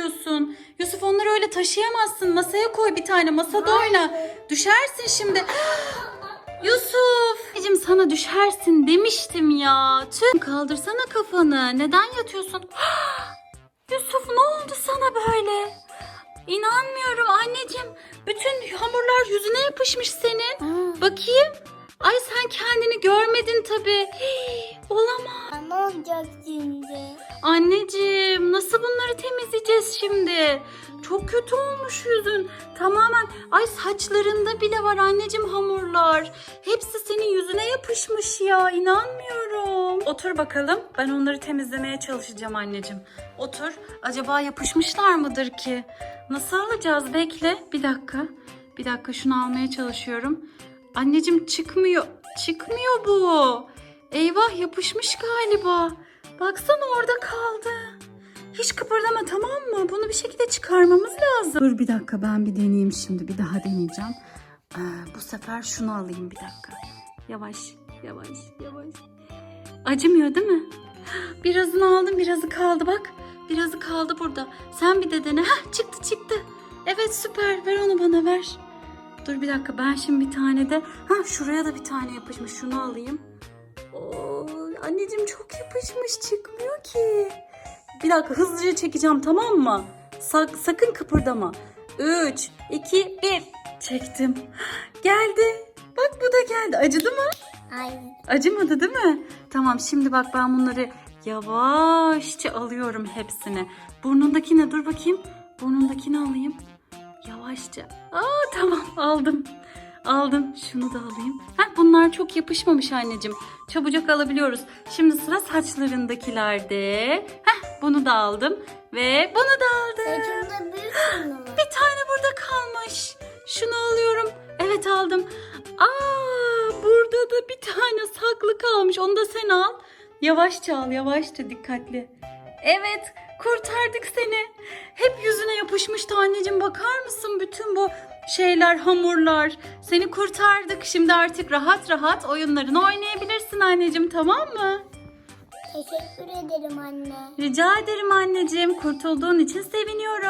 taşıyorsun? Yusuf onları öyle taşıyamazsın. Masaya koy bir tane. Masada oyna. Düşersin şimdi. Yusuf. Anneciğim sana düşersin demiştim ya. Tüh. Kaldırsana kafanı. Neden yatıyorsun? Yusuf ne oldu sana böyle? İnanmıyorum anneciğim. Bütün hamurlar yüzüne yapışmış senin. Bakayım. Ay sen kendini görmedin tabii. Hii, olamaz. Ne olacak şimdi? Anneciğim nasıl bunları temizleyeceğiz şimdi? Çok kötü olmuş yüzün. Tamamen ay saçlarında bile var anneciğim hamurlar. Hepsi senin yüzüne yapışmış ya. İnanmıyorum. Otur bakalım. Ben onları temizlemeye çalışacağım anneciğim. Otur. Acaba yapışmışlar mıdır ki? Nasıl alacağız? Bekle. Bir dakika. Bir dakika şunu almaya çalışıyorum. Anneciğim çıkmıyor. Çıkmıyor bu. Eyvah yapışmış galiba. Baksana orada kaldı. Hiç kıpırdama tamam mı? Bunu bir şekilde çıkarmamız lazım. Dur bir dakika ben bir deneyeyim şimdi. Bir daha deneyeceğim. Ee, bu sefer şunu alayım bir dakika. Yavaş, yavaş, yavaş. Acımıyor değil mi? Birazını aldım, birazı kaldı bak. Birazı kaldı burada. Sen bir de dene. Hah çıktı çıktı. Evet süper. Ver onu bana ver. Dur bir dakika ben şimdi bir tane de. Ha şuraya da bir tane yapışmış. Şunu alayım. Oy, anneciğim çok yapışmış çıkmıyor ki. Bir dakika hızlıca çekeceğim tamam mı? Sak- sakın kıpırdama. 3, 2, 1. Çektim. Geldi. Bak bu da geldi. Acıdı mı? Ay. Acımadı değil mi? Tamam şimdi bak ben bunları yavaşça alıyorum hepsini. Burnundakine dur bakayım. Burnundakini alayım. Yavaşça. Aa tamam aldım. Aldım. Şunu da alayım. Heh, bunlar çok yapışmamış anneciğim. Çabucak alabiliyoruz. Şimdi sıra saçlarındakilerde. Heh, bunu da aldım. Ve bunu da aldım. Saçımda büyük mü? Bir tane burada kalmış. Şunu alıyorum. Evet aldım. Aa, burada da bir tane saklı kalmış. Onu da sen al. Yavaşça al, yavaşça dikkatli. Evet, kurtardık seni. Hep yüzüne yapışmıştı anneciğim. Bakar mısın bütün bu şeyler, hamurlar. Seni kurtardık. Şimdi artık rahat rahat oyunlarını oynayabilirsin anneciğim, tamam mı? Teşekkür ederim anne. Rica ederim anneciğim. Kurtulduğun için seviniyorum.